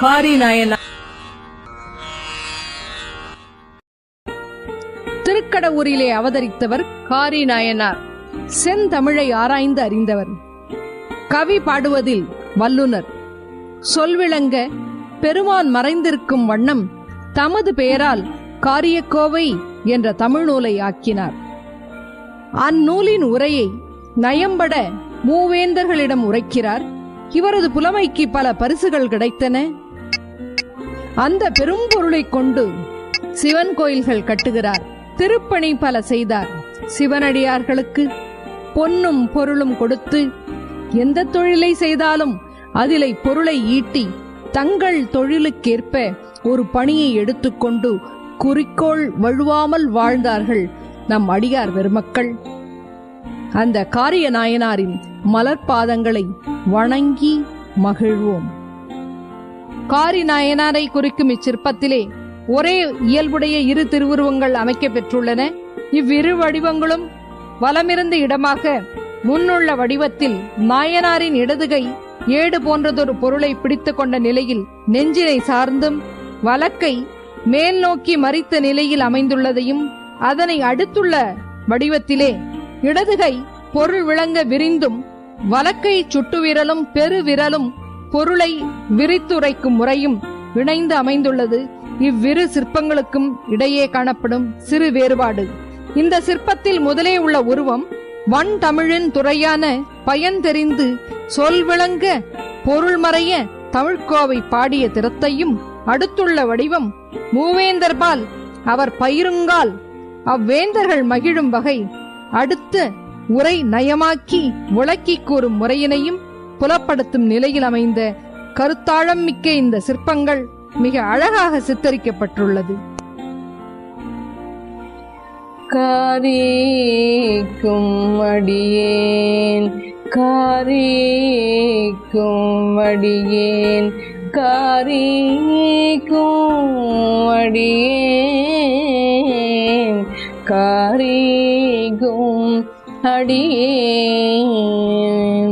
காரி நாயனார் திருக்கடவுரிலே அவதரித்தவர் காரி நாயனார். செந்தமிழை ஆராய்ந்து அறிந்தவர். கவி பாடுவதில் வல்லுனர் சொல்விளங்க பெருமான் மறைந்திருக்கும் வண்ணம் தமது பெயரால் காரியக்கோவை என்ற தமிழ் நூலை ஆக்கினார். அந்நூலின் உரையை நயம்பட மூவேந்தர்களிடம் உரைக்கிறார். இவரது புலமைக்கு பல பரிசுகள் கிடைத்தன. அந்த பெரும்பொருளைக் கொண்டு சிவன் கோயில்கள் கட்டுகிறார். திருப்பணி பல செய்தார். சிவனடியார்களுக்கு பொன்னும் பொருளும் கொடுத்து எந்த தொழிலை செய்தாலும் அதிலை பொருளை ஈட்டி தங்கள் தொழிலுக்கேற்ப ஒரு பணியை எடுத்துக்கொண்டு குறிக்கோள் வழுவாமல் வாழ்ந்தார்கள் நம் அடியார் பெருமக்கள் அந்த காரிய நாயனாரின் மலர்பாதங்களை வணங்கி மகிழ்வோம். காரி நாயனாரை குறிக்கும் இச்சிற்பத்திலே ஒரே இயல்புடைய இரு திருவுருவங்கள் அமைக்கப் பெற்றுள்ளன இவ்விரு வடிவங்களும் வலமிருந்த இடமாக முன்னுள்ள வடிவத்தில் நாயனாரின் இடதுகை ஏடு போன்றதொரு பொருளை பிடித்துக் கொண்ட நிலையில் நெஞ்சினை சார்ந்தும் வலக்கை மேல் நோக்கி மறித்த நிலையில் அமைந்துள்ளதையும் அதனை அடுத்துள்ள வடிவத்திலே இடதுகை பொருள் விளங்க விரிந்தும் வலக்கை சுட்டுவிரலும் பெருவிரலும் பொருளை விரித்துரைக்கும் முறையும் இணைந்து அமைந்துள்ளது. இவ்விரு சிற்பங்களுக்கும் இடையே காணப்படும் சிறு வேறுபாடு. இந்த சிற்பத்தில் முதலே உள்ள உருவம் வன் தமிழின் துறையான பயன் தெரிந்து சொல் விளங்க பொருள் மறைய தமிழ்கோவை பாடிய திறத்தையும் அடுத்துள்ள வடிவம் மூவேந்தர்பால் அவர் பயிருங்கால் அவ்வேந்தர்கள் மகிழும் வகை. அடுத்த உரை நயமாக்கி விளக்கி கூறும் முறையினையும் புலப்படுத்தும் நிலையில் அமைந்த கருத்தாழம் மிக்க இந்த சிற்பங்கள் மிக அழகாக சித்தரிக்கப்பட்டுள்ளது. காரிக்கும் அடியேன் காரிக்கும் அடியேன் காரிக்கும் அடியேன் காரிகும் அடியேன்.